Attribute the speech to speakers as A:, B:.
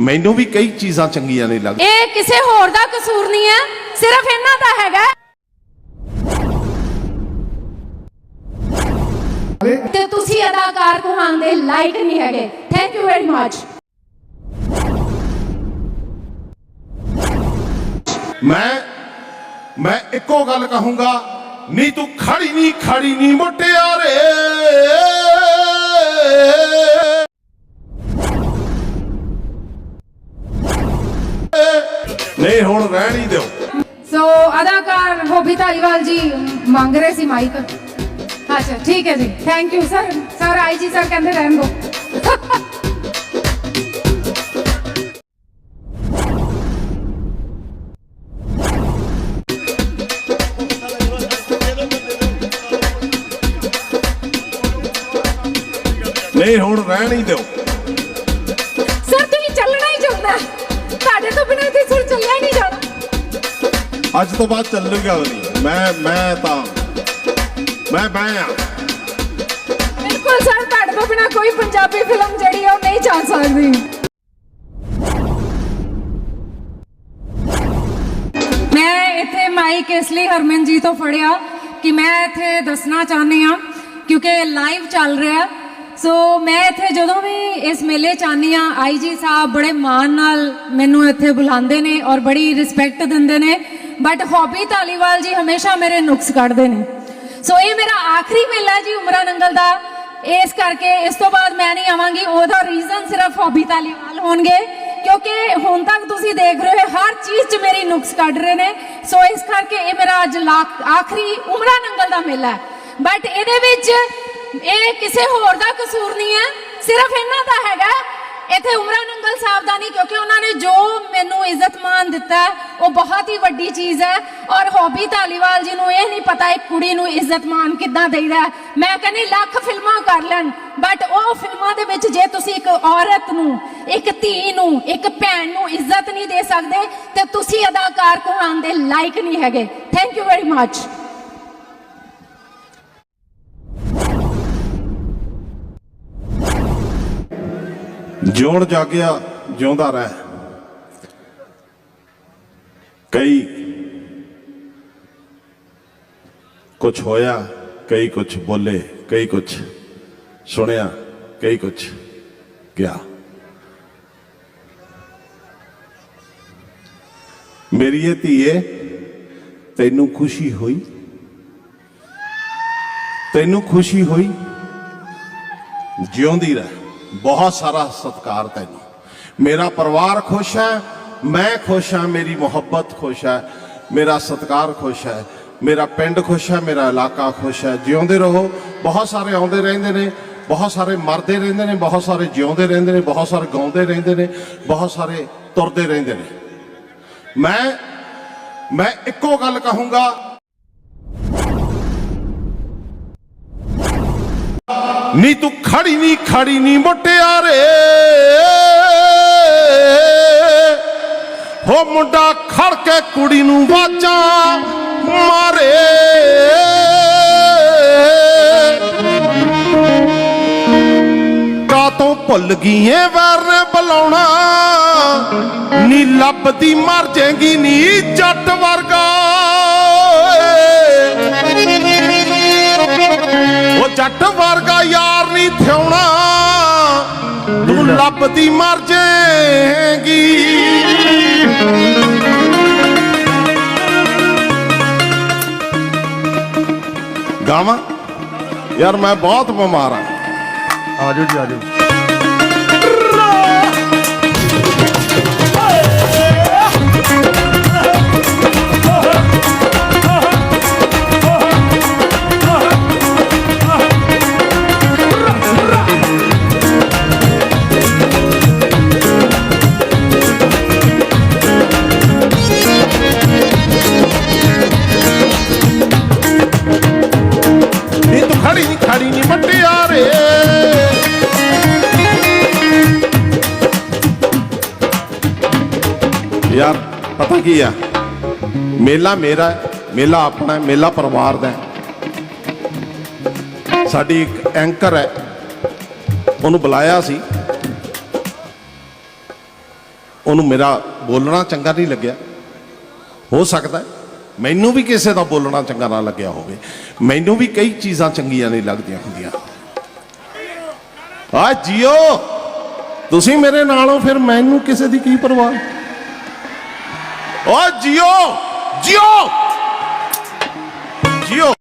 A: ਮੈਨੂੰ ਵੀ ਕਈ ਚੀਜ਼ਾਂ ਚੰਗੀਆਂ ਨਹੀਂ ਲੱਗਦੀਆਂ।
B: ਇਹ ਕਿਸੇ ਹੋਰ ਦਾ ਕਸੂਰ ਨਹੀਂ ਹੈ ਸਿਰਫ ਇਹਨਾਂ ਦਾ ਹੈਗਾ। ਤੇ ਤੁਸੀਂ ਅਦਾਕਾਰ ਕਹਾਣ ਦੇ ਲਾਇਕ ਨਹੀਂ ਹੈਗੇ। ਥੈਂਕ ਯੂ ਵੈਰੀ ਮਚ
A: ਮੈਂ ਮੈਂ ਇੱਕੋ ਗੱਲ ਕਹੂੰਗਾ ਨੀ ਤੂੰ ਖੜੀ ਨਹੀਂ ਖੜੀ ਨਹੀਂ ਮੁਟਿਆਰੇ ਨਹੀਂ ਹੁਣ ਰਹਿਣ ਹੀ ਦਿਓ।
B: ਸੋ ਅਦਾਕਾਰ ਹੋਬੀ ਧਾਲੀਵਾਲ ਜੀ ਮੰਗ ਰਹੇ ਸੀ ਮਾਈਕ ਅੱਛਾ ਠੀਕ ਹੈ ਜੀ। Thank you sir sir I G sir ਕਹਿੰਦੇ ਰਹਿਣ ਦੋ
A: ਨਹੀਂ ਹੁਣ ਰਹਿਣ ਹੀ ਦਿਓ। ਅੱਜ ਤੋਂ ਬਾਅਦ ਚੱਲੂਗਾ ਨਹੀਂ। ਮੈਂ ਮੈਂ ਤਾਂ ਮੈਂ ਮੈਂ ਆ।
B: ਬਿਲਕੁਲ ਸਰ, ਤੁਹਾਡੇ ਤੋਂ ਬਿਨਾਂ ਕੋਈ ਪੰਜਾਬੀ ਫਿਲਮ ਜਿਹੜੀ ਉਹ ਨਹੀਂ ਚੱਲ ਸਕਦੀ। ਮੈਂ ਇੱਥੇ ਮਾਈਕ ਇਸ ਲਈ ਹਰਮਨ ਜੀ ਤੋਂ ਫੜਿਆ ਕਿ ਮੈਂ ਇੱਥੇ ਦੱਸਣਾ ਚਾਹੁੰਦੀ ਆ ਕਿਉਂਕਿ ਲਾਈਵ ਚੱਲ ਰਿਹਾ। ਸੋ ਮੈਂ ਇੱਥੇ ਜਦੋਂ ਵੀ ਇਸ ਮੇਲੇ 'ਚ ਆਉਂਦੀ ਆ ਆਈ ਜੀ ਸਾਹਿਬ ਬੜੇ ਮਾਣ ਨਾਲ ਮੈਨੂੰ ਇੱਥੇ ਬੁਲਾਉਂਦੇ ਨੇ ਔਰ ਬੜੀ ਰਿਸਪੈਕਟ ਦਿੰਦੇ ਨੇ। ਬਟ ਹੌਬੀ ਧਾਲੀਵਾਲ ਜੀ ਹਮੇਸ਼ਾ ਮੇਰੇ ਨੁਕਸ ਕੱਢਦੇ ਨੇ ਸੋ ਇਹ ਮੇਰਾ ਆਖਰੀ ਮੇਲਾ ਜੀ ਉਮਰਾ ਨੰਗਲ ਦਾ ਇਸ ਕਰਕੇ ਇਸ ਤੋਂ ਬਾਅਦ ਮੈਂ ਨਹੀਂ ਆਵਾਂਗੀ ਉਹਦਾ ਰੀਜ਼ਨ ਸਿਰਫ ਹੌਬੀ ਧਾਲੀਵਾਲ ਹੋਣਗੇ ਕਿਉਂਕਿ ਹੁਣ ਤੱਕ ਤੁਸੀਂ ਦੇਖ ਰਹੇ ਹੋ ਹਰ ਚੀਜ਼ 'ਚ ਮੇਰੀ ਨੁਕਸ ਕੱਢ ਰਹੇ ਨੇ ਸੋ ਇਸ ਕਰਕੇ ਇਹ ਮੇਰਾ ਅੱਜ ਲਾ- ਆਖਰੀ ਉਮਰਾ ਨੰਗਲ ਦਾ ਮੇਲਾ ਹੈ ਬਟ ਇਹਦੇ ਵਿੱਚ ਇਹ ਕਿਸੇ ਹੋਰ ਦਾ ਕਸੂਰ ਨਹੀਂ ਹੈ ਸਿਰਫ ਇਹਨਾਂ ਦਾ ਹੈਗਾ ਇੱਥੇ ਉਮਰਾ ਨੰਗਲ ਸਾਹਿਬ ਦਾ ਨਹੀਂ ਕਿਉਂਕਿ ਉਹਨਾਂ ਨੇ ਜੋ ਮੈਨੂੰ ਇੱਜ਼ਤ ਮਾਨ ਦਿੱਤਾ ਉਹ ਬਹੁਤ ਹੀ ਵੱਡੀ ਚੀਜ਼ ਹੈ। ਔਰ ਹੌਬੀ ਧਾਲੀਵਾਲ ਜੀ ਨੂੰ ਇਹ ਨਹੀਂ ਪਤਾ ਇੱਕ ਕੁੜੀ ਨੂੰ ਇੱਜ਼ਤ ਮਾਨ ਕਿੱਦਾਂ ਦੇਈਦਾ ਮੈਂ ਕਹਿੰਦੀ, ਲੱਖ ਫਿਲਮਾਂ ਕਰ ਲੈਣ ਬਟ ਉਹ ਫਿਲਮਾਂ ਦੇ ਵਿੱਚ ਜੇ ਤੁਸੀਂ ਇੱਕ ਔਰਤ ਨੂੰ, ਇੱਕ ਧੀ ਨੂੰ, ਇੱਕ ਭੈਣ ਨੂੰ ਇੱਜ਼ਤ ਨਹੀਂ ਦੇ ਸਕਦੇ, ਤੇ ਤੁਸੀਂ ਅਦਾਕਾਰ ਕਹਾਣ ਦੇ ਲਾਇਕ ਨਹੀਂ ਹੈਗੇ। ਥੈਂਕ ਯੂ ਵੈਰੀ ਮਚ
A: ਜਿਉਣ ਜਾਗਿਆ, ਜਿਉਂਦਾ ਰਹਿ। ਕਈ ਕੁਝ ਹੋਇਆ, ਕਈ ਕੁਝ ਬੋਲੇ, ਕਈ ਕੁਝ ਸੁਣਿਆ, ਕਈ ਕੁਝ ਗਿਆ। ਮੇਰੀ ਇਹ ਧੀਏ, ਤੈਨੂੰ ਖੁਸ਼ੀ ਹੋਈ? ਤੈਨੂੰ ਖੁਸ਼ੀ ਹੋਈ? ਜਿਉਂਦੀ ਰਹਿ। ਬਹੁਤ ਸਾਰਾ ਸਤਿਕਾਰ ਤੈਨੂੰ। ਮੇਰਾ ਪਰਿਵਾਰ ਖੁਸ਼ ਹੈ ਮੈਂ ਖੁਸ਼ ਹਾਂ, ਮੇਰੀ ਮੁਹੱਬਤ ਖੁਸ਼ ਹੈ, ਮੇਰਾ ਸਤਿਕਾਰ ਖੁਸ਼ ਹੈ, ਮੇਰਾ ਪਿੰਡ ਖੁਸ਼ ਹੈ, ਮੇਰਾ ਇਲਾਕਾ ਖੁਸ਼ ਹੈ। ਜਿਉਂਦੇ ਰਹੋ, ਬਹੁਤ ਸਾਰੇ ਆਉਂਦੇ ਰਹਿੰਦੇ ਨੇ, ਬਹੁਤ ਸਾਰੇ ਮਰਦੇ ਰਹਿੰਦੇ ਨੇ, ਬਹੁਤ ਸਾਰੇ ਜਿਉਂਦੇ ਰਹਿੰਦੇ ਨੇ, ਬਹੁਤ ਸਾਰੇ ਗਾਉਂਦੇ ਰਹਿੰਦੇ ਨੇ, ਬਹੁਤ ਸਾਰੇ ਤੁਰਦੇ ਰਹਿੰਦੇ ਨੇ। ਮੈਂ ਮੈਂ ਇੱਕੋ ਗੱਲ ਕਹੂੰਗਾ। ਨੀ ਤੂੰ ਖੜੀ ਨਹੀਂ ਖੜੀ ਨਹੀਂ ਮੁਟਿਆਰੇ ਹੋ ਮੁੰਡਾ ਖੜ ਕੇ ਕੁੜੀ ਨੂੰ ਵਾਜਾਂ ਮਾਰੇ। ਕਾ ਤੋਂ ਭੁੱਲ ਗਈ ਏ ਵਰ ਬੁਲਾਉਣਾ। ਨੀ ਲੱਭਦੀ ਮਰ ਜਾਏਗੀ, ਨੀ ਜੱਟ ਵਰਗਾ। ਉਹ ਜੱਟ ਵਰਗਾ ਯਾਰ ਨਹੀਂ ਥਿਉਣਾ। ਤੂੰ ਲੱਭਦੀ ਮਰ ਜਾਏਗੀ। ਗਾਵਾਂ? ਯਾਰ ਮੈਂ ਬਹੁਤ ਬਿਮਾਰ ਆ
C: ਆਜੋ ਜੀ ਆਜੋ
A: ਯਾਰ ਪਤਾ ਕੀ ਆ? ਮੇਲਾ ਮੇਰਾ ਹੈ, ਮੇਲਾ ਆਪਣਾ ਹੈ, ਮੇਲਾ ਪਰਿਵਾਰ ਦਾ ਹੈ। ਸਾਡੀ ਇੱਕ ਐਂਕਰ ਹੈ ਉਹਨੂੰ ਬੁਲਾਇਆ ਸੀ। ਉਹਨੂੰ ਮੇਰਾ ਬੋਲਣਾ ਚੰਗਾ ਨਹੀਂ ਲੱਗਿਆ। ਹੋ ਸਕਦਾ ਮੈਨੂੰ ਵੀ ਕਿਸੇ ਦਾ ਬੋਲਣਾ ਚੰਗਾ ਨਾ ਲੱਗਿਆ ਹੋਵੇ। ਮੈਨੂੰ ਵੀ ਕਈ ਚੀਜ਼ਾਂ ਚੰਗੀਆਂ ਨਹੀਂ ਲੱਗਦੀਆਂ ਹੁੰਦੀਆਂ। ਆ ਜੀਓ ਤੁਸੀਂ ਮੇਰੇ ਨਾਲ ਹੋ ਫਿਰ ਮੈਨੂੰ ਕਿਸੇ ਦੀ ਕੀ ਪਰਵਾਹ? ਓ ਜੀਓ ਜੀਓ ਜੀਓ